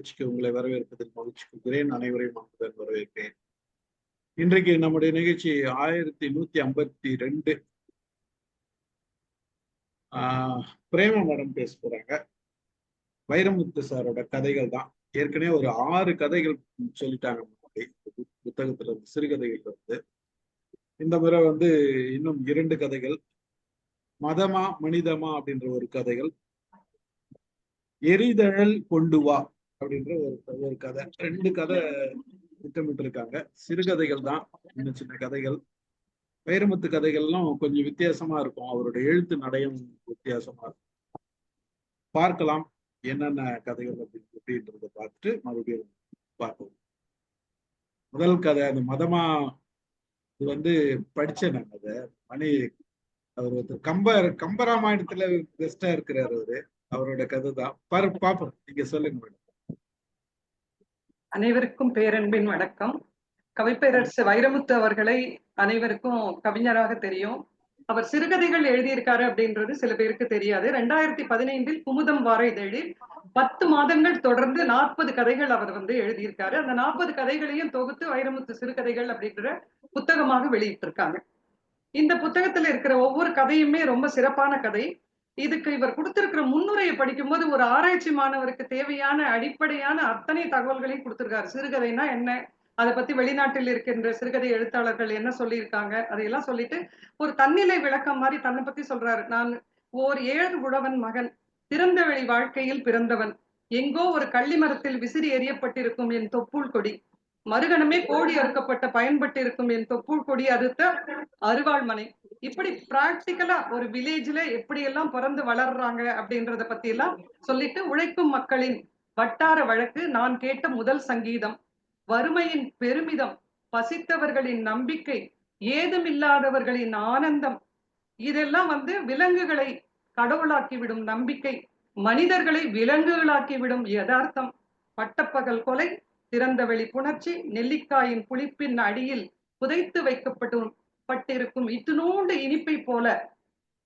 நிகழ்ச்சிக்கு உங்களை வரவேற்பதில் மகிழ்ச்சி கொள்கிறேன் அனைவரையும் அன்புடன் வரவேற்பேன் இன்றைக்கு நம்முடைய நிகழ்ச்சி ஆயிரத்தி நூத்தி ஐம்பத்தி ரெண்டு. பிரேம மேடம் பேச போறாங்க. வைரமுத்து சாரோட கதைகள் தான். ஏற்கனவே ஒரு ஆறு கதைகள் சொல்லிட்டாங்க முன்னாடி. புத்தகத்துல இருந்து சிறுகதைகள் இருந்து. இந்த முறை வந்து இன்னும் இரண்டு கதைகள். மதமா மனிதமா அப்படின்ற ஒரு கதைகள். எரிதழல் கொண்டு வா. அப்படின்ற ஒரு ஒரு கதை. ரெண்டு கதை திட்டமிட்டு இருக்காங்க சிறுகதைகள் தான் சின்ன சின்ன கதைகள். வைரமுத்து கதைகள்லாம் கொஞ்சம் வித்தியாசமா இருக்கும். அவருடைய எழுத்து நடையும் வித்தியாசமா இருக்கும். பார்க்கலாம் என்னென்ன கதைகள் அப்படின்னு அப்படின்றத பார்த்துட்டு மறுபடியும் பார்ப்போம். முதல் கதை அந்த மதமா இது வந்து படிச்சேன் நான் அதை. மணி அவர் ஒருத்தர் கம்ப கம்பராமாயணத்துல பெஸ்டா இருக்கிறார் அவரு. அவரோட கதை தான் பாரு பாப்போம். நீங்க சொல்லுங்க மேடம். அனைவருக்கும் பேரன்பின் வணக்கம். கவிப்பேரரசு வைரமுத்து அவர்களை அனைவருக்கும் கவிஞராக தெரியும். அவர் சிறுகதைகள் எழுதியிருக்காரு அப்படின்றது சில பேருக்கு தெரியாது. ரெண்டாயிரத்தி பதினைந்தில் குமுதம் வார இதழில் பத்து மாதங்கள் தொடர்ந்து நாற்பது கதைகள் அவர் வந்து எழுதியிருக்காரு. அந்த நாற்பது கதைகளையும் தொகுத்து வைரமுத்து சிறுகதைகள் அப்படின்ற புத்தகமாக வெளியிட்டிருக்காங்க. இந்த புத்தகத்துல இருக்கிற ஒவ்வொரு கதையுமே ரொம்ப சிறப்பான கதை. இதுக்கு இவர் கொடுத்திருக்கிற முன்னுரையை படிக்கும்போது ஒரு ஆராய்ச்சி மாணவருக்கு தேவையான அடிப்படையான அத்தனை தகவல்களையும் கொடுத்திருக்காரு. சிறுகதைனா என்ன? அதை பத்தி வெளிநாட்டில் இருக்கின்ற சிறுகதை எழுத்தாளர்கள் என்ன சொல்லியிருக்காங்க? அதையெல்லாம் சொல்லிட்டு ஒரு தன்னிலை விளக்கம் மாதிரி தன்னை பத்தி சொல்றாரு. நான் ஓர் ஏழு உழவன் மகன் திறந்த வெளி வாழ்க்கையில் பிறந்தவன். எங்கோ ஒரு கள்ளி மரத்தில் விசிறி எறியப்பட்டிருக்கும் என் தொப்புள் கொடி. மறுகணமே கோடி அறுக்கப்பட்ட பயன்பட்டிருக்கும் என் தொப்புள் கொடி. அறுத்த அருவாள்மனை இப்படி பிராக்டிக்கலா ஒரு வில்லேஜ்ல எப்படி எல்லாம் பிறந்து வளர்றாங்க அப்படின்றத பத்தி எல்லாம் சொல்லிட்டு உழைக்கும் மக்களின் வட்டார வழக்கு நான் கேட்ட முதல் சங்கீதம். வறுமையின் பெருமிதம் பசித்தவர்களின் நம்பிக்கை ஏதுமில்லாதவர்களின் ஆனந்தம். இதெல்லாம் வந்து விலங்குகளை கடவுளாக்கி விடும் நம்பிக்கை மனிதர்களை விலங்குகளாக்கி விடும் யதார்த்தம். பட்டப்பகல் கொலை திறந்த வெளி புணர்ச்சி நெல்லிக்காயின் புளிப்பின் அடியில் புதைத்து வைக்கப்பட்டும் பட்டிருக்கும். இத்தினூண்டு இனிப்பை போல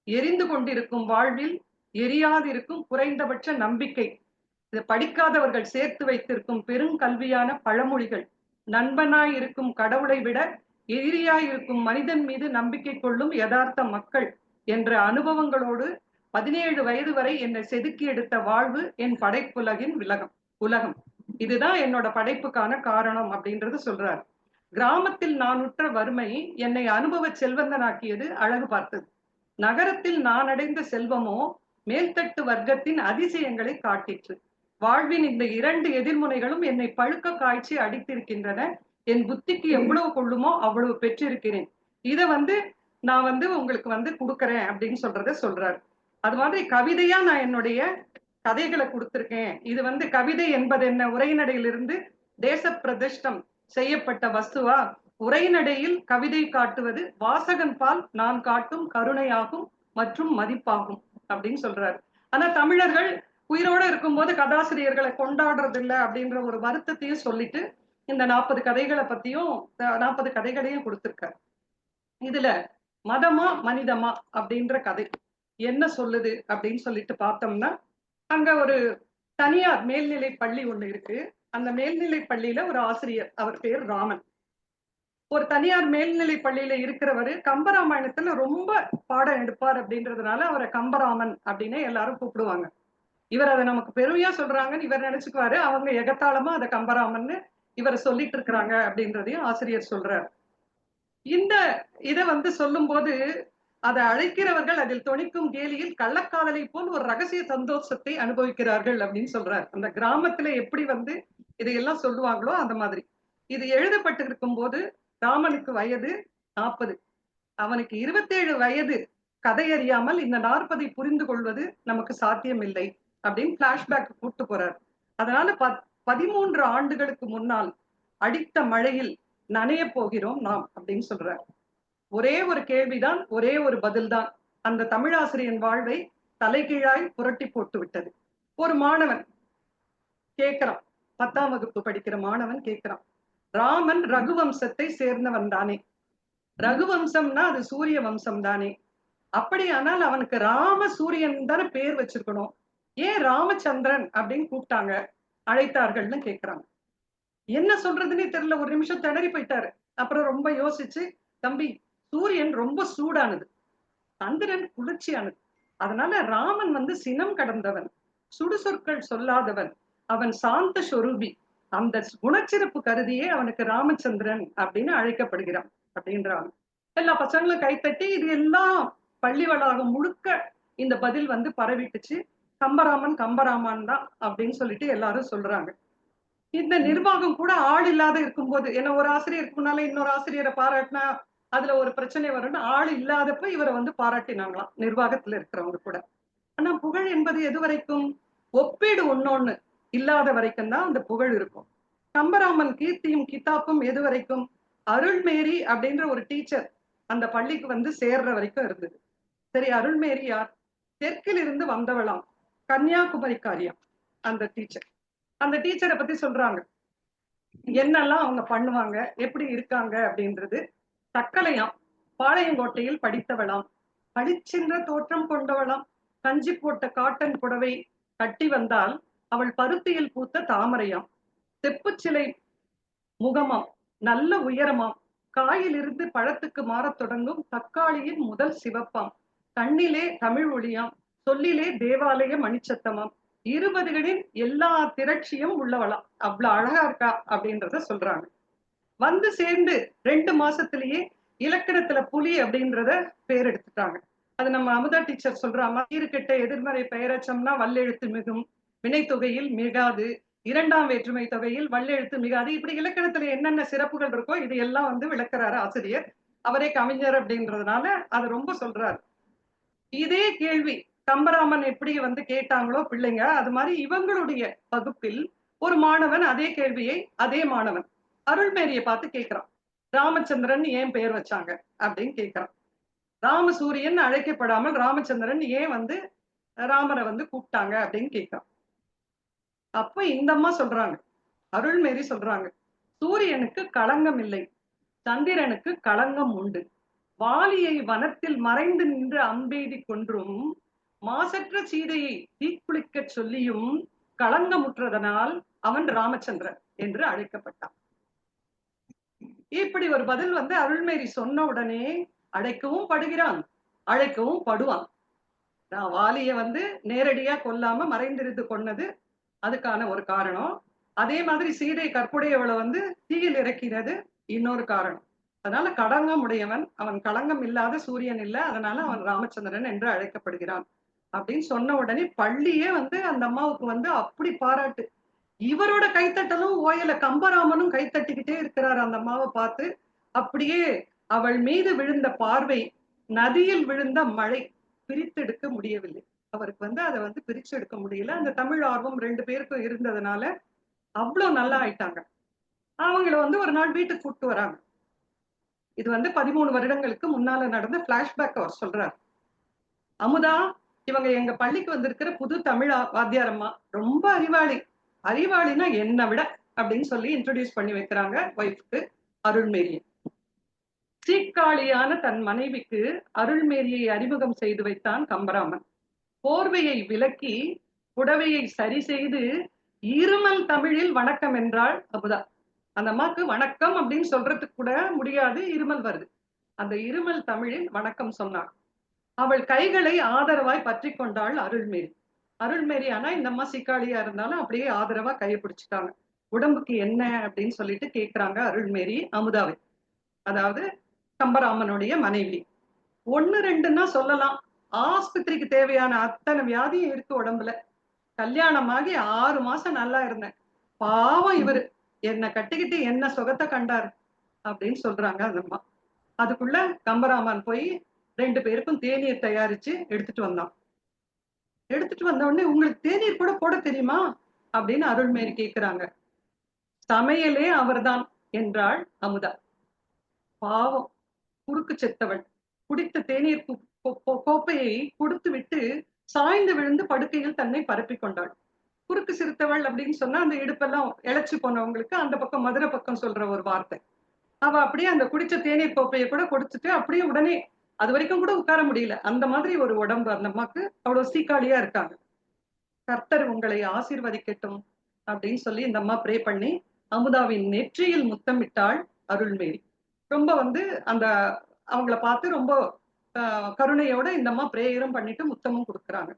எரிந்து கொண்டிருக்கும் வாழ்வில் எரியாதிருக்கும் குறைந்தபட்ச நம்பிக்கை. இது படிக்காதவர்கள் சேர்த்து வைத்திருக்கும் பெருங்கல்வியான பழமொழிகள். நண்பனாய் இருக்கும் கடவுளை விட எதிரியாய் இருக்கும் மனிதன் மீது நம்பிக்கை கொள்ளும் யதார்த்த மக்கள் என்ற அனுபவங்களோடு பதினேழு வயது வரை என்னை செதுக்கி எடுத்த வாழ்வு என் படைப்புலகின் விலகம். உலகம். இதுதான் என்னோட படைப்புக்கான காரணம் அப்படின்றது சொல்றாரு. கிராமத்தில் நான் உற்ற வறுமை என்னை அனுபவ செல்வந்தனாக்கியது அழகு பார்த்தது. நகரத்தில் நான் அடைந்த செல்வமோ மேல்தட்டு வர்க்கத்தின் அதிசயங்களை காட்டிற்று. வாழ்வின் இந்த இரண்டு எதிர்முனைகளும் என்னை பழுக்க காய்ச்சி அடித்திருக்கின்றன. என் புத்திக்கு எவ்வளவு கொள்ளுமோ அவ்வளவு பெற்றிருக்கிறேன். இத வந்து நான் வந்து உங்களுக்கு வந்து கொடுக்கறேன் அப்படின்னு சொல்றத சொல்றாரு. அது மாதிரி கவிதையா நான் என்னுடைய கதைகளை கொடுத்திருக்கேன். இது வந்து கவிதை என்பது என்ன உரைநடையிலிருந்து தேச பிரதிஷ்டம் செய்யப்பட்ட வஸ்துவா? உரைநடையில் கவிதை காட்டுவது வாசகன் பால் நான் காட்டும் கருணையாகும் மற்றும் மதிப்பாகும் அப்படின்னு சொல்றாரு. ஆனா தமிழர்கள் உயிரோட இருக்கும்போது கதாசிரியர்களை கொண்டாடுறது இல்லை அப்படின்ற ஒரு வருத்தத்தையும் சொல்லிட்டு இந்த நாற்பது கதைகளை பத்தியும் நாற்பது கதைகளையும் கொடுத்திருக்காரு. இதுல மதமா மனிதமா அப்படின்ற கதை என்ன சொல்லுது அப்படின்னு சொல்லிட்டு பார்த்தோம்னா அங்க ஒரு தனியார் மேல்நிலை பள்ளி ஒண்ணு இருக்கு. அந்த மேல்நிலை பள்ளியில ஒரு ஆசிரியர் அவர் பேர் ராமன். ஒரு தனியார் மேல்நிலை பள்ளியில இருக்கிறவரு கம்பராமாயணத்துல ரொம்ப பாடம் எடுப்பார் அப்படின்றதுனால அவரை கம்பராமன் அப்படின்னு எல்லாரும் கூப்பிடுவாங்க. இவர் அதை நமக்கு பெருமையா சொல்றாங்கன்னு இவர் நினைச்சுக்குவாரு. அவங்க எகத்தாளமா அதை கம்பராமன்னு இவர் சொல்லிட்டு இருக்கிறாங்க அப்படின்றதையும் ஆசிரியர் சொல்றாரு. இந்த இதை வந்து சொல்லும் போது அதை அழைக்கிறவர்கள் அதில் தொணிக்கும் கேலியில் கள்ளக்காதலை போல் ஒரு ரகசிய சந்தோஷத்தை அனுபவிக்கிறார்கள் அப்படின்னு சொல்றாரு. அந்த கிராமத்துல எப்படி வந்து இதையெல்லாம் சொல்லுவாங்களோ அந்த மாதிரி. இது எழுதப்பட்டிருக்கும் போது ராமனுக்கு வயது நாற்பது அவனுக்கு இருபத்தேழு வயது. கதை அறியாமல் இந்த நாற்பதை புரிந்து கொள்வது நமக்கு சாத்தியம் இல்லை அப்படின்னு பிளாஷ்பேக் கூட்டு போறார். அதனால ப பதிமூன்று ஆண்டுகளுக்கு முன்னால் அடித்த மழையில் நனைய போகிறோம் நாம் அப்படின்னு சொல்றார். ஒரே ஒரு கேள்விதான் ஒரே ஒரு பதில்தான். அந்த தமிழாசிரியன் வாழ்வை தலைகீழாய் புரட்டி போட்டு விட்டது ஒரு மாணவன் கேட்கிறான் பத்தாம் வகுப்பு படிக்கிற மாணவன் கேட்கிறான் ராமன் ரகுவம்சத்தை சேர்ந்தவன் தானே. ரகுவம்சம்னா அது சூரிய வம்சம் தானே. அப்படியானால் அவனுக்கு ராம சூரியன் தானே பேர் வச்சிருக்கணும். ஏன் ராமச்சந்திரன் அப்படின்னு கூப்பிட்டாங்க? அழைத்தார்கள்னு கேக்குறாங்க. என்ன சொல்றதுன்னே தெரியல. ஒரு நிமிஷம் திணறி போயிட்டாரு. அப்புறம் ரொம்ப யோசிச்சு தம்பி சூரியன் ரொம்ப சூடானது. சந்திரன் குளிர்ச்சியானது. அதனால ராமன் வந்து சினம் கடந்தவன். சுடுசொற்கள் சொல்லாதவன். அவன் சாந்த சொரூபி. அந்த குணச்சிறப்பு கருதியே அவனுக்கு ராமச்சந்திரன் அப்படின்னு அழைக்கப்படுகிறான் அப்படின்றாங்க எல்லா பசங்களும் கைத்தட்டி இது எல்லாம் பள்ளி வளாகம் முழுக்க இந்த பதில் வந்து பரவிட்டுச்சு. கம்பராமன் கம்பராமன் தான் அப்படின்னு சொல்லிட்டு எல்லாரும் சொல்றாங்க. இந்த நிர்வாகம் கூட ஆள் இல்லாத இருக்கும்போது என்ன ஒரு ஆசிரியருக்கு முன்னால இன்னொரு ஆசிரியரை பாராட்டினா அதுல ஒரு பிரச்சனை வரும்னு ஆள் இல்லாதப்ப இவரை வந்து பாராட்டினாங்களாம் நிர்வாகத்துல இருக்கிறவங்க கூட. ஆனா புகழ் என்பது எது வரைக்கும் ஒப்பீடு ஒன்னொன்னு இல்லாத வரைக்கும் தான் அந்த புகழ் இருக்கும். கம்பராமன் கீர்த்தியும் கித்தாப்பும் எது வரைக்கும்? அருள்மேரி அப்படின்ற ஒரு டீச்சர் அந்த பள்ளிக்கு வந்து சேர்ற வரைக்கும் இருந்தது. சரி அருள்மேரி யார்? தெற்கில் இருந்து வந்தவளாம் கன்னியாகுமரிக்காரியாம் அந்த டீச்சர் அந்த டீச்சரை பத்தி சொல்றாங்க. என்னெல்லாம் அவங்க பண்ணுவாங்க? எப்படி இருக்காங்க? அப்படின்றது தக்கலையாம். பாளையங்கோட்டையில் படித்தவளாம். பளிச்சென்ற தோற்றம் கொண்டவளாம். கஞ்சி போட்ட காட்டன் புடவை கட்டி வந்தால் அவள் பருத்தியில் பூத்த தாமரையாம். செப்பு சிலை முகமாம். நல்ல உயரமாம். காயிலிருந்து பழத்துக்கு மாறத் தொடங்கும் தக்காளியின் முதல் சிவப்பாம். கண்ணிலே தமிழ் ஒளியாம். சொல்லிலே தேவாலய மணிச்சத்தமாம். இருபதுகளின் எல்லா திரட்சியும் உள்ளவளாம் அவ்வளவு அழகா இருக்கா அப்படின்றத சொல்றாங்க. வந்து சேர்ந்து ரெண்டு மாசத்திலேயே இலக்கணத்துல புலி அப்படின்றத பேர் எடுத்துட்டாங்க. அது நம்ம அமுதா டீச்சர் சொல்றாம இருக்கிட்ட எதிர்மறை பெயரச்சம்னா வல்லெழுத்து மிகும் வினைத்தொகையில் மிகாது இரண்டாம் வேற்றுமை தொகையில் வல்லெழுத்து மிகாது. இப்படி இலக்கணத்துல என்னென்ன சிறப்புகள் இருக்கோ இது எல்லாம் வந்து விளக்குறாரு ஆசிரியர். அவரே கவிஞர் அப்படின்றதுனால அதை ரொம்ப சொல்றாரு. இதே கேள்வி கம்பராமன் எப்படி வந்து கேட்டாங்களோ பிள்ளைங்க அது மாதிரி இவங்களுடைய வகுப்பில் ஒரு மாணவன் அதே கேள்வியை அதே மாணவன் அருள்மேரியை பார்த்து கேட்கிறான். ராமச்சந்திரன் ஏன் பெயர் வச்சாங்க அப்படின்னு கேட்கிறான். ராமசூரியன் அழைக்கப்படாமல் ராமச்சந்திரன் ஏன் வந்து ராமரை வந்து கூப்பிட்டாங்க அப்படின்னு கேட்கிறான். அப்ப இந்த அம்மா சொல்றாங்க. அருள்மேரி சொல்றாங்க. சூரியனுக்கு களங்கம் இல்லை. சந்திரனுக்கு களங்கம் உண்டு. வாலியை வனத்தில் மறைந்து நின்று அம்பெய்தி கொன்றும் மாசற்ற சீதையை தீக்குளிக்க சொல்லியும் களங்கமுற்றதனால் அவன் ராமச்சந்திரன் என்று அழைக்கப்பட்டான். இப்படி ஒரு பதில் வந்து அருள்மேரி சொன்ன உடனே அழைக்கவும் படுகிறான் அழைக்கவும் படுவான். நான் வாலிய வந்து நேரடியா கொல்லாம மறைந்திருந்து கொன்னது அதுக்கான ஒரு காரணம். அதே மாதிரி சீதை கற்புடையவளை வந்து தீயில் இறக்கிறது இன்னொரு காரணம். அதனால களங்கம் உடையவன் அவன் களங்கம் இல்லாத சூரியன் இல்ல அதனால அவன் ராமச்சந்திரன் என்று அழைக்கப்படுகிறான். அப்படின்னு சொன்ன உடனே பள்ளியே வந்து அந்த அம்மாவுக்கு வந்து அப்படி பாராட்டு. இவரோட கைத்தட்டலும் ஓயல கம்பராமனும் கைத்தட்டிக்கிட்டே இருக்கிறார் அந்த அம்மாவை பார்த்து. அப்படியே அவள் மீது விழுந்த பார்வை நதியில் விழுந்த மழை பிரித்தெடுக்க முடியவில்லை. அவருக்கு வந்து அதை வந்து பிரிச்சு எடுக்க முடியல. அந்த தமிழ் ஆர்வம் ரெண்டு பேருக்கும் இருந்ததுனால அவ்வளவு நல்லா ஆயிட்டாங்க. அவங்கள வந்து ஒரு நாள் வீட்டுக்கு கூப்பிட்டு வராங்க. இது வந்து பதிமூணு வருடங்களுக்கு முன்னால நடந்த பிளாஷ்பேக் அவர் சொல்றாரு. அமுதா இவங்க எங்க பள்ளிக்கு வந்திருக்கிற புது தமிழ் வாத்தியாரம்மா ரொம்ப அறிவாளி. அறிவாளினா என்னை விட அப்படின்னு சொல்லி இன்ட்ரடியூஸ் பண்ணி வைக்கிறாங்க ஒய்ஃப்க்கு அருள்மேரியை. சீக்காளியான தன் மனைவிக்கு அருள்மேரியை அறிமுகம் செய்து வைத்தான் கம்பராமன். போர்வையை விலக்கி புடவையை சரி செய்து இருமல் தமிழில் வணக்கம் என்றாள் அமுதா அந்த அம்மாக்கு வணக்கம் அப்படின்னு சொல்றதுக்கு கூட முடியாது இருமல் வருது. அந்த இருமல் தமிழில் வணக்கம் சொன்னாள். அவள் கைகளை ஆதரவாய் பற்றி கொண்டாள் அருள்மேரி. அருள்மேரி ஆனா இந்த அம்மா சிக்காளியா இருந்தாலும் அப்படியே ஆதரவா கையை பிடிச்சிட்டாங்க. உடம்புக்கு என்ன அப்படின்னு சொல்லிட்டு கேட்கிறாங்க அருள்மேரி அமுதாவை. அதாவது கம்பராமனுடைய மனைவி. ஒன்னு ரெண்டுன்னா சொல்லலாம். ஆஸ்பத்திரிக்கு தேவையான அத்தனை வியாதியும் இருக்கு உடம்புல. கல்யாணமாகி ஆறு மாசம் நல்லா இருந்தேன். பாவம் இவரு. என்னை கட்டிக்கிட்டு என்ன சுகத்தை கண்டாரு அப்படின்னு சொல்றாங்க அந்த அம்மா. அதுக்குள்ள கம்பராமன் போய் ரெண்டு பேருக்கும் தேநீர் தயாரிச்சு எடுத்துட்டு வந்தான். எடுத்துட்டு வந்த உடனே உங்களுக்கு தேநீர் கூட போட தெரியுமா? அப்படின்னு அருள்மேரி கேக்குறாங்க. சமையலே அவர்தான் என்றாள் அமுதா. பாவம். குறுக்கு செத்தவள். குடித்த தேநீர் கோப்பையை கொடுத்து விட்டு சாய்ந்து விழுந்து படுக்கையில் தன்னை பரப்பி கொண்டாள். குறுக்கு சிறுத்தவள் அப்படின்னு சொன்னா அந்த இடுப்பெல்லாம் இழைச்சு போனவங்களுக்கு அந்த பக்கம் மதுரை பக்கம் சொல்ற ஒரு வார்த்தை. அவ அப்படியே அந்த குடிச்ச தேநீர் கோப்பையை கூட கொடுத்துட்டு அப்படியே உடனே அது வரைக்கும் கூட உட்கார முடியல. அந்த மாதிரி ஒரு உடம்பு அந்த அம்மாக்கு அவ்வளவு சீக்காளியா இருக்காங்க. கர்த்தர் உங்களை ஆசீர்வதிக்கட்டும் அப்படின்னு சொல்லி இந்த அம்மா ப்ரே பண்ணி அமுதாவின் நெற்றியில் முத்தமிட்டாள் அருள்மேரி. ரொம்ப வந்து அந்த அவங்கள பார்த்து ரொம்ப கருணையோட இந்த அம்மா பிரேயரும் பண்ணிட்டு முத்தமும் கொடுக்குறாங்க.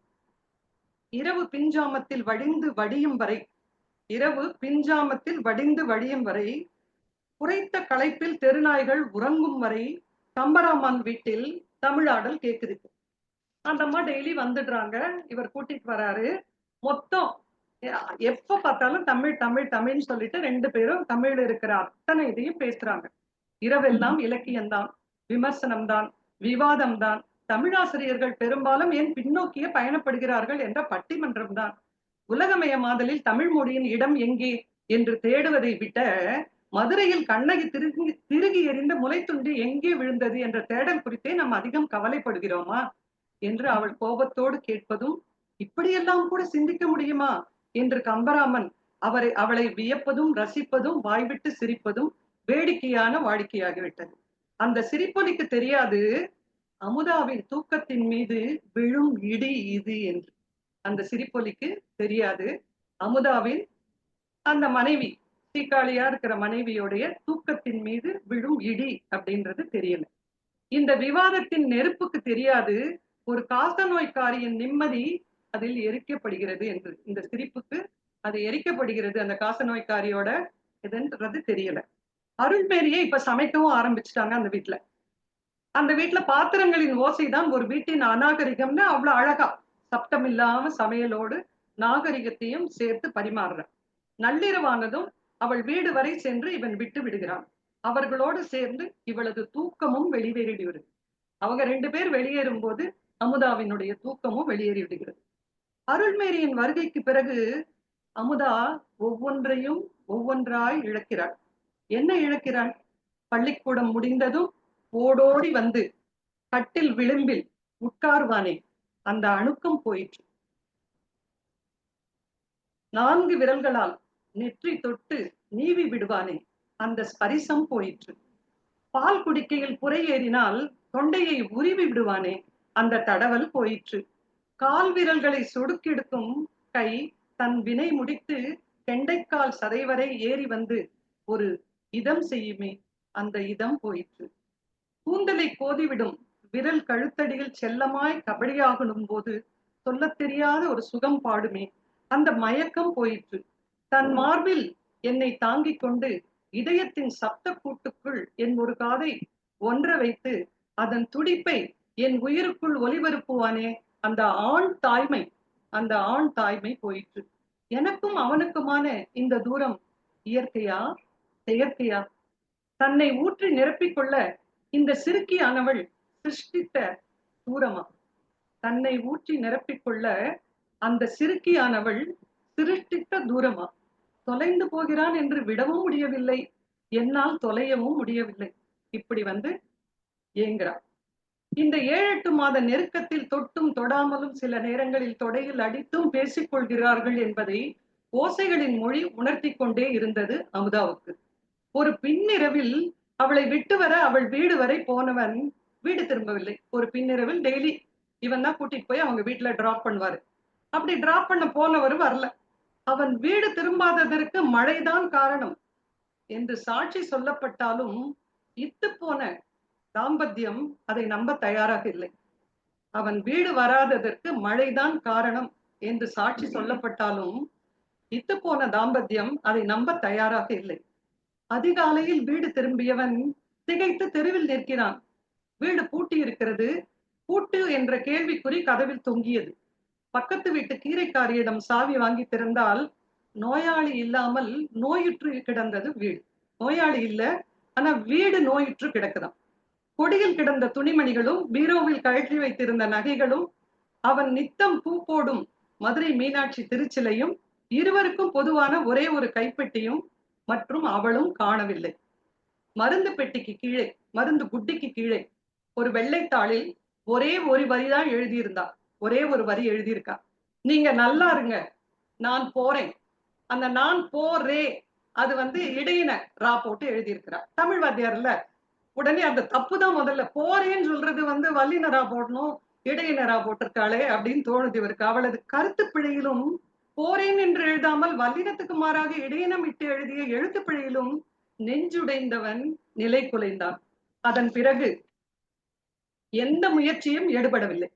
இரவு பிஞ்சாமத்தில் வடிந்து வடியும் வரை இரவு பிஞ்சாமத்தில் வடிந்து வடியும் வரை குறைத்த களைப்பில் தெருநாய்கள் உறங்கும் வரை கம்பராமான் வீட்டில் தமிழாடல் கேக்குது. அந்த அம்மா டெய்லி வந்துடுறாங்க. இவர் கூட்டிட்டு வராரு. மொத்தம் எப்ப பார்த்தாலும் தமிழ் தமிழ் தமிழ்னு சொல்லிட்டு ரெண்டு பேரும் தமிழ்ல இருக்கிற அத்தனை இதையும் பேசுறாங்க. இரவெல்லாம் இலக்கியம்தான் விமர்சனம்தான். விவாதம்தான். தமிழாசிரியர்கள் பெரும்பாலும் ஏன் பின்னோக்கிய பயணப்படுகிறார்கள் என்ற பட்டிமன்றம் தான் உலகமயமாதலில் தமிழ் மொழியின் இடம் எங்கே என்று தேடுவதை விட மதுரையில் கண்ணகி திருகி திருகி எறிந்த முளைத்துண்டு எங்கே விழுந்தது என்ற தேடல் குறித்தே நாம் அதிகம் கவலைப்படுகிறோமா என்று அவள் கோபத்தோடு கேட்பதும் இப்படியெல்லாம் கூட சிந்திக்க முடியுமா என்று கம்பராமன் அவரை அவளை வியப்பதும் ரசிப்பதும் வாய்விட்டு சிரிப்பதும் வேடிக்கையான வாடிக்கையாகிவிட்டது. அந்த சிரிப்பொலிக்கு தெரியாது. அமுதாவின் தூக்கத்தின் மீது விழும் இடி இது என்று. அந்த சிரிப்பொலிக்கு தெரியாது. அமுதாவின் அந்த மனைவி சீக்காளியா இருக்கிற மனைவியோடைய தூக்கத்தின் மீது விழும் இடி அப்படின்றது தெரியல. இந்த விவாதத்தின் நெருப்புக்கு தெரியாது. ஒரு காசநோய்க்காரியின் நிம்மதி அதில் எரிக்கப்படுகிறது என்று. இந்த சிரிப்புக்கு அது எரிக்கப்படுகிறது. அந்த காசநோய்க்காரியோட இதுன்றது தெரியல. அருள்மேரியே இப்ப சமைக்கவும் ஆரம்பிச்சுட்டாங்க அந்த வீட்டுல அந்த வீட்டுல பாத்திரங்களின் ஓசைதான் ஒரு வீட்டின் அநாகரிகம்னு அவ்வளவு அழகா சப்தம் இல்லாம சமையலோடு நாகரிகத்தையும் சேர்த்து பரிமாறுற. நள்ளிரவானதும் அவள் வீடு வரை சென்று இவன் விட்டு விடுகிறான். அவர்களோடு சேர்ந்து இவளது தூக்கமும் வெளியேறி வருது அவங்க ரெண்டு பேர் வெளியேறும் போது அமுதாவினுடைய தூக்கமும் வெளியேறி விடுகிறது அருள்மேரியின் வருகைக்கு பிறகு அமுதா ஒவ்வொன்றையும் ஒவ்வொன்றாய் இழக்கிறாள். என்ன இழக்கிறாள் பள்ளிக்கூடம் முடிந்ததும் ஓடோடி வந்து கட்டில் விளிம்பில் உட்கார்வானே அந்த அணுக்கம் போயிற்று. நான்கு விரல்களால் நெற்றி தொட்டு நீவி விடுவானே அந்த ஸ்பரிசம் போயிற்று. பால் குடிக்கையில் புரை ஏறினால் தொண்டையை உருவி விடுவானே அந்த தடவல் போயிற்று. கால் விரல்களை சொடுக்கெடுக்கும் கை தன் வினை முடித்து கெண்டைக்கால் சதைவரை ஏறி வந்து ஒரு இதம் செய்யுமே அந்த இதம் போயிற்று. கூந்தலை கோதிவிடும் விரல் கழுத்தடியில் செல்லமாய் கபடியாகணும் போது சொல்லத் தெரியாத ஒரு சுகம் பாடுமே அந்த மயக்கம் போயிற்று. தன் மார்பில் என்னை தாங்கிக் கொண்டு இதயத்தின் சப்த கூட்டுக்குள் என் ஒரு காதை ஒன்ற வைத்து அதன் துடிப்பை என் உயிருக்குள் ஒளிபரப்புவானே அந்த ஆண் தாய்மை அந்த ஆண் தாய்மை போயிற்று. எனக்கும் அவனுக்குமான இந்த தூரம் இயற்கையா? செயற்கையா? தன்னை ஊற்றி நிரப்பிக்கொள்ள இந்த சிறுக்கியானவள் சிருஷ்டித்த தூரமா? தன்னை ஊற்றி நிரப்பிக்கொள்ள அந்த சிறுக்கியானவள் சிருஷ்டித்த தூரமா? தொலைந்து போகிறான் என்று விடவும் முடியவில்லை. என்னால் தொலையவும் முடியவில்லை. இப்படி வந்து ஏங்குறான் இந்த ஏழு எட்டு மாத நெருக்கத்தில் தொட்டும் தொடாமலும் சில நேரங்களில் தொடையில் அடித்தும் பேசிக் கொள்கிறார்கள் என்பதை ஓசைகளின் மொழி உணர்த்தி கொண்டே இருந்தது அமுதாவுக்கு. ஒரு பின்னிரவில் அவளை விட்டு வர அவள் வீடு வரை போனவன் வீடு திரும்பவில்லை. ஒரு பின்னிரவில் டெய்லி இவன் தான் கூட்டிட்டு போய் அவங்க வீட்டுல டிராப் பண்ணுவாரு. அப்படி டிராப் பண்ண போனவர் வரல. அவன் வீடு திரும்பாததற்கு மழைதான் காரணம் என்று சாட்சி சொல்லப்பட்டாலும் இத்து போன தாம்பத்தியம் அதை நம்ப தயாராக இல்லை. அவன் வீடு வராததற்கு மழைதான் காரணம் என்று சாட்சி சொல்லப்பட்டாலும் இத்து போன தாம்பத்தியம் அதை நம்ப தயாராக இல்லை. அதிகாலையில் வீடு திரும்பியவன் திகைத்து தெருவில் நிற்கிறான். வீடு பூட்டி இருக்கிறது பூட்டு என்ற கேள்விக்குறி கதவில் தொங்கியது. பக்கத்து வீட்டு கீரைக்காரியிடம் சாவி வாங்கி திறந்தால் நோயாளி இல்லாமல் நோயுற்று கிடந்தது வீடு. நோயாளி இல்ல ஆனா வீடு நோயுற்று கிடக்குதான் கொடியில் கிடந்த துணிமணிகளும் பீரோவில் கழற்றி வைத்திருந்த நகைகளும் அவன் நித்தம் பூ போடும் மதுரை மீனாட்சி திருச்சிலையும் இருவருக்கும் பொதுவான ஒரே ஒரு கைப்பெட்டியும் மற்றும் அவளும் காணவில்லை. மருந்து பெட்டிக்கு கீழே மருந்து குட்டிக்கு கீழே ஒரு வெள்ளைத்தாளில் ஒரே ஒரு வரிதான் எழுதியிருந்தா. ஒரே ஒரு வரி எழுதியிருக்கா. நீங்க நல்லா இருங்க நான் போறேன். அந்த நான் போறே அது வந்து இடையின ரா போட்டு எழுதியிருக்கிறா. தமிழ் வாத்தியார்ல உடனே அந்த தப்பு தான் முதல்ல போறேன்னு சொல்றது வந்து வல்லினரா போடணும் இடையினரா போட்டிருக்காளே அப்படின்னு தோணுது இவருக்கு. அவளது கருத்து பிழையிலும் போரேன் என்று எழுதாமல் வல்லினத்துக்கு மாறாக இடையினம் இட்டு எழுதிய எழுத்து பிழையிலும் நெஞ்சுடைந்தவன் நிலை குலைந்தான். அதன் பிறகு எந்த முயற்சியும் ஈடுபடவில்லை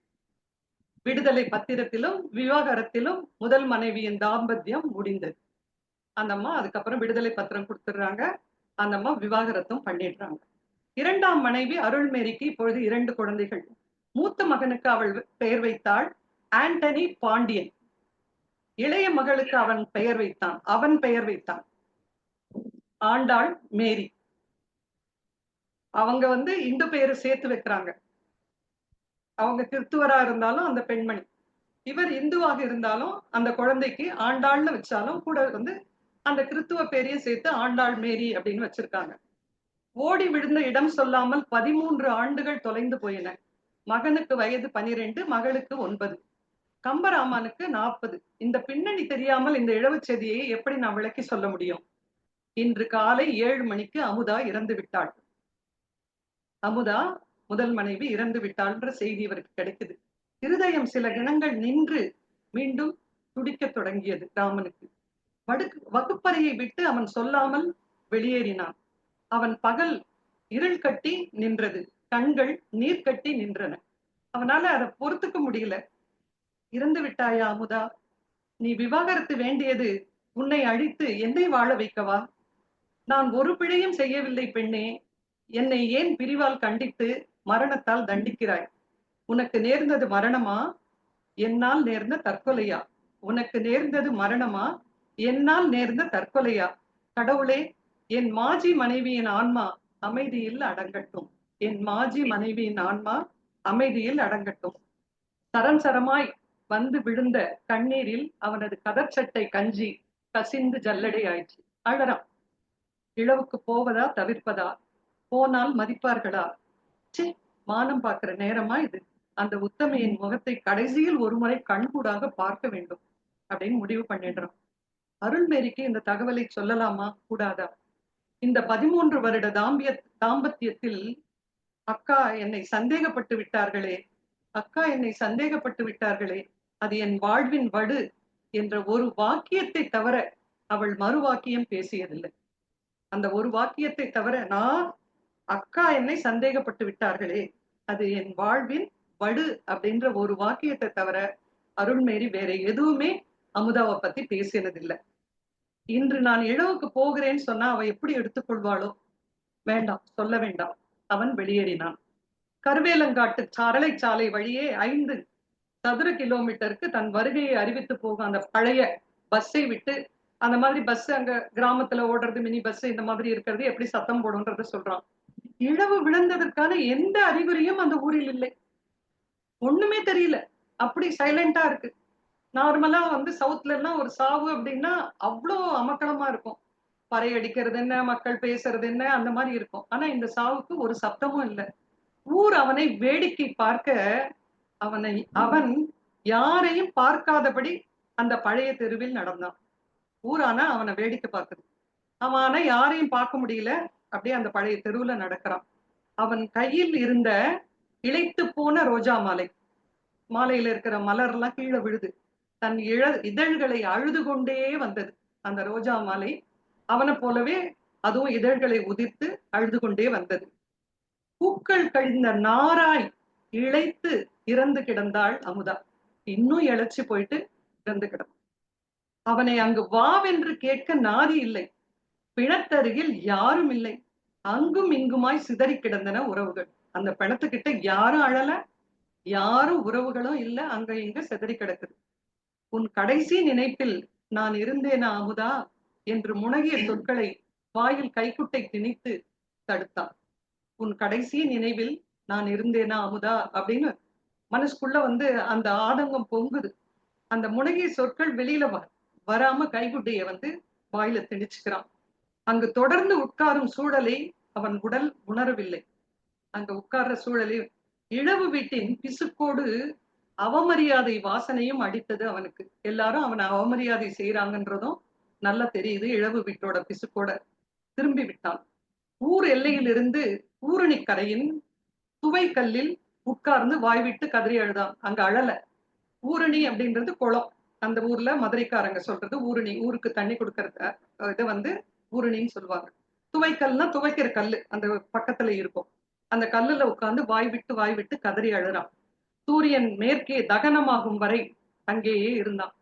விடுதலை பத்திரத்திலும் விவாகரத்திலும் முதல் மனைவியின் தாம்பத்தியம் முடிந்தது. அந்த அம்மா அதுக்கப்புறம் விடுதலை பத்திரம் கொடுத்துடுறாங்க. அந்த அம்மா விவாகரத்தும் பண்ணிடுறாங்க. இரண்டாம் மனைவி அருள்மேரிக்கு இப்பொழுது இரண்டு குழந்தைகள். மூத்த மகனுக்கு அவள் பெயர் வைத்தாள் ஆண்டனி பாண்டியன். இளைய மகளுக்கு அவன் பெயர் வைத்தான். அவன் பெயர் வைத்தான். ஆண்டாள் மேரி. அவங்க வந்து இந்த பெயரை சேர்த்து வைக்கிறாங்க. அவங்க கிறிஸ்துவரா இருந்தாலும் அந்த பெண்மணி. இவர் இந்துவாக இருந்தாலும் அந்த குழந்தைக்கு ஆண்டாள்னு வச்சாலும் கூட வந்து அந்த கிறித்துவ பேரையும் சேர்த்து ஆண்டாள் மேரி அப்படின்னு வச்சிருக்காங்க. ஓடி விழுந்த இடம் சொல்லாமல் பதிமூன்று ஆண்டுகள் தொலைந்து போயின. மகனுக்கு வயது பனிரெண்டு மகளுக்கு ஒன்பது. கம்பராமனுக்கு நாற்பது. இந்த பின்னணி தெரியாமல் இந்த இழவுச் செய்தியை எப்படி நான் விளக்கி சொல்ல முடியும்? இன்று காலை ஏழு மணிக்கு அமுதா இறந்து விட்டாள். அமுதா முதல் மனைவி இறந்து விட்டாள்ன்ற செய்தி இவருக்கு கிடைக்குது. இருதயம் சில கணங்கள் நின்று மீண்டும் துடிக்கத் தொடங்கியது ராமனுக்கு. வடுக்கு வகுப்பறையை விட்டு அவன் சொல்லாமல் வெளியேறினான். அவன் பகல் இருள் கட்டி நின்றது. கண்கள் நீர் கட்டி நின்றன. அவனால அதை பொறுத்துக்க முடியல. இறந்து விட்டாயா அமுதா? நீ விவாகரத்து வேண்டியது உன்னை அழித்து என்னை வாழ வைக்கவா? நான் ஒரு பிழையும் செய்யவில்லை பெண்ணே. என்னை ஏன் பிரிவால் கண்டித்து மரணத்தால் தண்டிக்கிறாய்? உனக்கு நேர்ந்தது மரணமா? என்னால் நேர்ந்த தற்கொலையா? உனக்கு நேர்ந்தது மரணமா? என்னால் நேர்ந்த தற்கொலையா? கடவுளே என் மாஜி மனைவியின் ஆன்மா அமைதியில் அடங்கட்டும். என் மாஜி மனைவியின் ஆன்மா அமைதியில் அடங்கட்டும். சரம் சரமாய் வந்து விழுந்த கண்ணீரில் அவனது கதர்ச்சட்டை கஞ்சி கசிந்து ஜல்லடை ஆயிடுச்சு அழறான் இழவுக்கு போவதா தவிர்ப்பதா? போனால் மதிப்பார்களா? சே மானம் பார்க்கிற நேரமா இது? அந்த உத்தமையின் முகத்தை கடைசியில் ஒருமுறை கண்கூடாக பார்க்க வேண்டும் அப்படின்னு முடிவு பண்ணிடுறான். அருள்மேரிக்கு இந்த தகவலை சொல்லலாமா? கூடாதா? இந்த பதிமூன்று வருட தாம்பிய தாம்பத்தியத்தில் அக்கா என்னை சந்தேகப்பட்டு விட்டார்களே அக்கா என்னை சந்தேகப்பட்டு விட்டார்களே அது என் வாழ்வின் வடு என்ற ஒரு வாக்கியத்தை தவிர அவள் மறு வாக்கியம் பேசியதில்லை. அந்த ஒரு வாக்கியத்தை தவிர நான் அக்கா என்னை சந்தேகப்பட்டு விட்டார்களே அது என் வாழ்வின் வடு அப்படின்ற ஒரு வாக்கியத்தை தவிர அருள்மேரி வேற எதுவுமே அமுதாவை பத்தி பேசினதில்லை. இன்று நான் இழவுக்கு போகிறேன்னு சொன்னா அவ எப்படி எடுத்துக்கொள்வாளோ? வேண்டாம் சொல்ல வேண்டாம். அவன் வெளியேறினான். கருவேலங்காட்டு சாரலை சாலை வழியே ஐந்து சதுர கிலோமீட்டருக்கு தன் வருகையை அறிவித்து போகும் அந்த பழைய பஸ்ஸை விட்டு அந்த மாதிரி பஸ் அங்க கிராமத்துல ஓடுறது மினி பஸ் இந்த மாதிரி இருக்கிறது எப்படி சத்தம் போடும்ன்றத சொல்றான். இழவு விழுந்ததற்கான எந்த அறிகுறியும் அந்த ஊரில் இல்லை. ஒண்ணுமே தெரியல. அப்படி சைலண்டா இருக்கு. நார்மலா வந்து சவுத்ல எல்லாம் ஒரு சாவு அப்படின்னா அவ்வளோ அமக்களமா இருக்கும். பறை அடிக்கிறது என்ன மக்கள் பேசுறது என்ன அந்த மாதிரி இருக்கும். ஆனா இந்த சாவுக்கு ஒரு சப்தமும் இல்லை. ஊர் அவனை வேடிக்கை பார்க்க அவனை அவன் யாரையும் பார்க்காதபடி அந்த பழைய தெருவில் நடந்தான். ஊரானா அவனை வேடிக்கை பார்க்குது. அவனை யாரையும் பார்க்க முடியல. அப்படியே அந்த பழைய தெருவுல நடக்கிறான். அவன் கையில் இருந்த இழைத்து போன ரோஜா மாலை. மாலையில இருக்கிற மலர் எல்லாம் கீழே விழுது. தன் இழ இதழ்களை அழுது கொண்டே வந்தது. அந்த ரோஜா மாலை அவனை போலவே அதுவும் இதழ்களை உதிர்த்து அழுது கொண்டே வந்தது. பூக்கள் கழிந்த நாராய் இழைத்து இறந்து கிடந்தாள் அமுதா. இன்னும் இழைச்சு போயிட்டு இறந்து கிடந்தான் அவனை அங்கு வாவென்று கேட்க நாதி இல்லை. பிணத்தருகில் யாரும் இல்லை. அங்கும் இங்குமாய் சிதறி கிடந்தன உறவுகள். அந்த பிணத்துக்கிட்ட யாரும் அழல. யாரும் உறவுகளும் இல்ல. அங்க இங்க சிதறி கிடக்குது. உன் கடைசி நினைப்பில் நான் இருந்தேனா அமுதா? என்று முனகிய சொற்களை வாயில் கைக்குட்டை திணித்து தடுத்தான். உன் கடைசி நினைவில் நான் இருந்தேனா அமுதா? அப்படின்னு மனசுக்குள்ள வந்து அந்த ஆதங்கம் பொங்குது. அந்த முனகிய சொற்கள் வெளியில வ வராம கைகுட்டைய வந்து வாயில திணிச்சுக்கிறான். அங்கு தொடர்ந்து உட்காரும் சூழலை அவன் உடல் உணரவில்லை. அங்க உட்கார்ற சூழலை இழவு வீட்டின் பிசுக்கோடு அவமரியாதை வாசனையும் அடித்தது அவனுக்கு. எல்லாரும் அவனை அவமரியாதை செய்யறாங்கன்றதும் நல்லா தெரியுது இழவு வீட்டோட பிசுக்கோட திரும்பி விட்டான். ஊர் எல்லையிலிருந்து ஊரணிக்கரையின் துவைக்கல்லில் உட்கார்ந்து வாய் விட்டு கதறி அழுதான். அங்க அழல. ஊரணி அப்படின்றது குளம். அந்த ஊர்ல மதுரைக்காரங்க சொல்றது ஊரணி ஊருக்கு தண்ணி கொடுக்கறத இதை வந்து ஊரணின்னு சொல்லுவாங்க. துவைக்கல்னா துவைக்கிற கல்லு அந்த பக்கத்துல இருக்கும். அந்த கல்லுல உட்கார்ந்து வாய் விட்டு வாய் விட்டு கதறி அழுறான். சூரியன் மேற்கே தகனமாகும் வரை அங்கேயே இருந்தான்.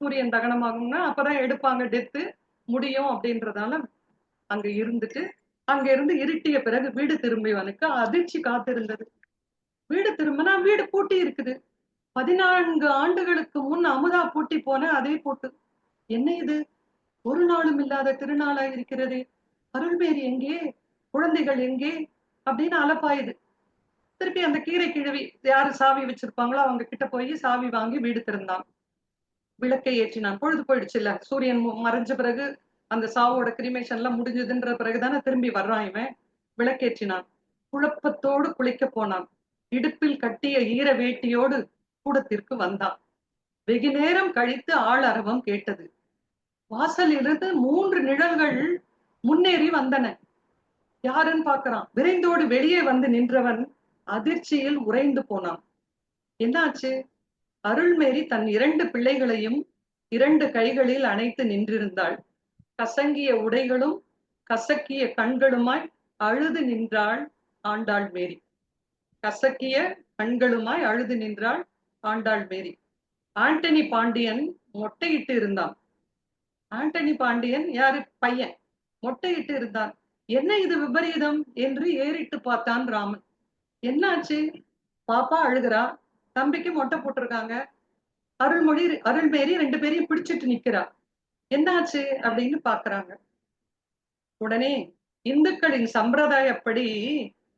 சூரியன் தகனமாகும்னா அப்பதான் எடுப்பாங்க டெத்து முடியும் அப்படின்றதால அங்க இருந்துட்டு அங்க இருந்து இருட்டிய பிறகு வீடு திரும்பி வனுக்கு அதிர்ச்சி காத்திருந்தது. வீடு திரும்பினா வீடு பூட்டி இருக்குது. பதினான்கு ஆண்டுகளுக்கு முன் அமுதா பூட்டி போன அதே பூட்டு. என்ன இது? ஒரு நாளும் இல்லாத திருநாளா இருக்கிறது. அருள்மேரி எங்கே? குழந்தைகள் எங்கே? அப்படின்னு அலப்பாயுது. திருப்பி அந்த கீரை கிழவி யாரு சாவி வச்சிருப்பாங்களோ அவங்க கிட்ட போய் சாவி வாங்கி வீடு திறந்தான் விளக்கை ஏற்றினான். பொழுது போயிடுச்சு இல்ல. சூரியன் மறைஞ்ச பிறகு அந்த சாவோட கிரிமேஷன் எல்லாம் முடிஞ்சதுன்ற பிறகுதானே திரும்பி வர்றான் இவன். விளக்கேற்றினான். குழப்பத்தோடு குளிக்க போனான். இடுப்பில் கட்டிய ஈர வேட்டியோடு கூடத்திற்கு வந்தான். வெகு நேரம் கழித்து ஆள் அரவம் கேட்டது. வாசலிலிருந்து மூன்று நிழல்கள் முன்னேறி வந்தன. யாருன்னு பாக்குறான் விரைந்தோடு வெளியே வந்து நின்றவன் அதிர்ச்சியில் உறைந்து போனான். என்னாச்சு? அருள்மேரி தன் இரண்டு பிள்ளைகளையும் இரண்டு கைகளில் அணைத்து நின்றிருந்தாள். கசங்கிய உடைகளும் கசக்கிய கண்களுமாய் அழுது நின்றாள் ஆண்டாள் மேரி கசக்கிய கண்களுமாய் அழுது நின்றாள் ஆண்டாள் மேரி. ஆண்டனி பாண்டியன் மொட்டையிட்டு இருந்தான். ஆண்டனி பாண்டியன் யாரு? பையன். மொட்டையிட்டு இருந்தான். என்ன இது விபரீதம்? என்று ஏறிட்டு பார்த்தான் ராமன். என்னாச்சு? பாப்பா அழுகிறா. தம்பிக்கு மொட்டை போட்டிருக்காங்க. அருள்மொழி அருள்மேரி ரெண்டு பேரையும் பிடிச்சிட்டு நிக்கிறா. என்னாச்சு? அப்படின்னு பாக்குறாங்க உடனே இந்துக்களின் சம்பிரதாயப்படி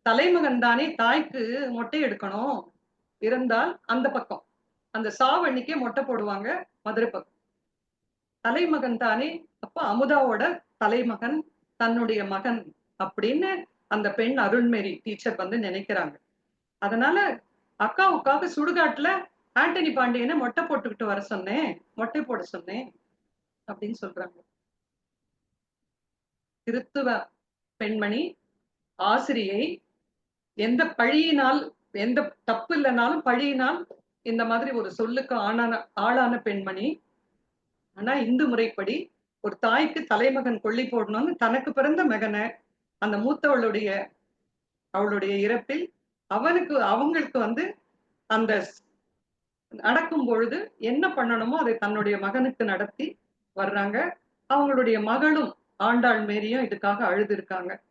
தலைமகன் தானே தாய்க்கு மொட்டை எடுக்கணும். இருந்தால் அந்த பக்கம். அந்த சாவண்ணிக்கே மொட்டை போடுவாங்க மதுரை பக்கம். தலைமகன் தானே அப்ப அமுதாவோட தலைமகன் தன்னுடைய மகன் அப்படின்னு அந்த பெண் அருண்மேரி டீச்சர் வந்து நினைக்கிறாங்க. அதனால அக்காவுக்காக சுடுகாட்டுல ஆண்டனி பாண்டியனை மொட்டை போட்டுக்கிட்டு வர சொன்னேன் மொட்டை போட சொன்னேன் அப்படின்னு சொல்றாங்க. கிறித்துவ பெண்மணி ஆசிரியை எந்த பழியினால் எந்த தப்பு இல்லைனாலும் பழியினால் இந்த மாதிரி ஒரு சொல்லுக்கு ஆளான ஆளான பெண்மணி ஆனா இந்து முறைப்படி ஒரு தாய்க்கு தலைமகன் கொல்லி போடணும்னு தனக்கு பிறந்த மகனை அந்த மூத்தவளுடைய அவளுடைய இறப்பில் அவனுக்கு அவங்களுக்கு வந்து அந்த நடக்கும் பொழுது என்ன பண்ணணுமோ அதை தன்னுடைய மகனுக்கு நடத்தி வர்றாங்க. அவங்களுடைய மகளும் ஆண்டாள் மேரியும் இதுக்காக அழுது இருக்காங்க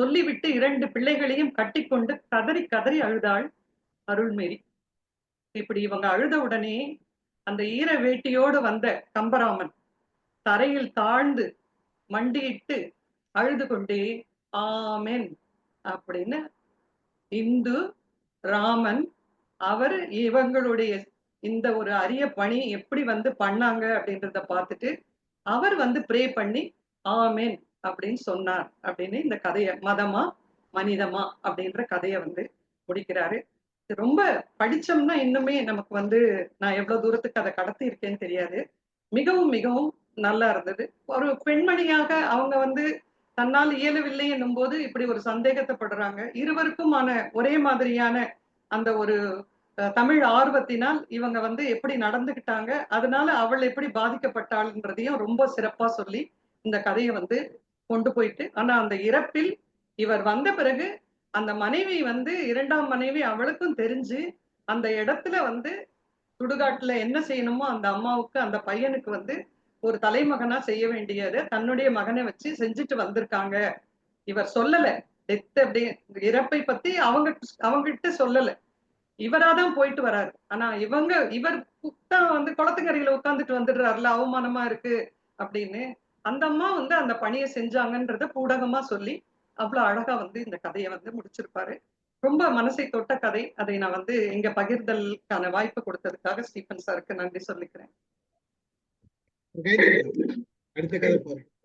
சொல்லிவிட்டு இரண்டு பிள்ளைகளையும் கட்டிக்கொண்டு கதறி கதறி அழுதாள் அருள்மேரி. இப்படி இவங்க அழுத உடனே அந்த ஈர வேட்டியோடு வந்த கம்பராமன் தரையில் தாழ்ந்து மண்டியிட்டு அழுது கொண்டே ஆமென் அப்படின்னு இந்து ராமன் அவர் இவங்களுடைய இந்த ஒரு அரிய பணி எப்படி வந்து பண்ணாங்க அப்படின்றத பார்த்துட்டு அவர் வந்து ப்ரே பண்ணி ஆமேன் அப்படின்னு சொன்னார். அப்படின்னு இந்த கதையை மதமா மனிதமா அப்படின்ற கதையை வந்து முடிக்கிறாரு. ரொம்ப படிச்சோம்னா இன்னுமே நமக்கு வந்து நான் எவ்வளவு தூரத்துக்கு அதை கடத்தி இருக்கேன்னு தெரியாது. மிகவும் மிகவும் நல்லா இருந்தது. ஒரு பெண்மணியாக அவங்க வந்து தன்னால் இயலவில்லை என்னும் போது இப்படி ஒரு சந்தேகத்தை படுறாங்க. இருவருக்குமான ஒரே மாதிரியான அந்த ஒரு தமிழ் ஆர்வத்தினால் இவங்க வந்து எப்படி நடந்துகிட்டாங்க அதனால அவள் எப்படி பாதிக்கப்பட்டாள்ன்றதையும் ரொம்ப சிறப்பா சொல்லி இந்த கதையை வந்து கொண்டு போயிட்டு ஆனா அந்த இறப்பில் இவர் வந்த பிறகு அந்த மனைவி வந்து இரண்டாம் மனைவி அவளுக்கும் தெரிஞ்சு அந்த இடத்துல வந்து சுடுகாட்டுல என்ன செய்யணுமோ அந்த அம்மாவுக்கு அந்த பையனுக்கு வந்து ஒரு தலைமகனா செய்ய வேண்டியதை தன்னுடைய மகனை வச்சு செஞ்சுட்டு வந்திருக்காங்க. இவர் சொல்லல. டெத் அப்படி இறப்பை பத்தி அவங்க அவங்ககிட்ட சொல்லல. இவராதான் போயிட்டு வராரு. ஆனா இவங்க இவர் தான் வந்து குளத்துக்கரையில உட்காந்துட்டு வந்துடுறாருல அவமானமா இருக்கு அப்படின்னு. அந்த அம்மா வந்து அந்த பணியை செஞ்சாங்கன்றத பூடகமா சொல்லி அவ்வளவு அழகா வந்து இந்த கதையை வந்து முடிச்சிருப்பாரு. ரொம்ப மனசை தொட்ட கதை. அதை நான் வந்து இங்க பகிர்தலுக்கான வாய்ப்பு கொடுத்ததுக்காக ஸ்டீபன் சாருக்கு நன்றி சொல்லிக்கிறேன். அடுத்த கதை போறேன்.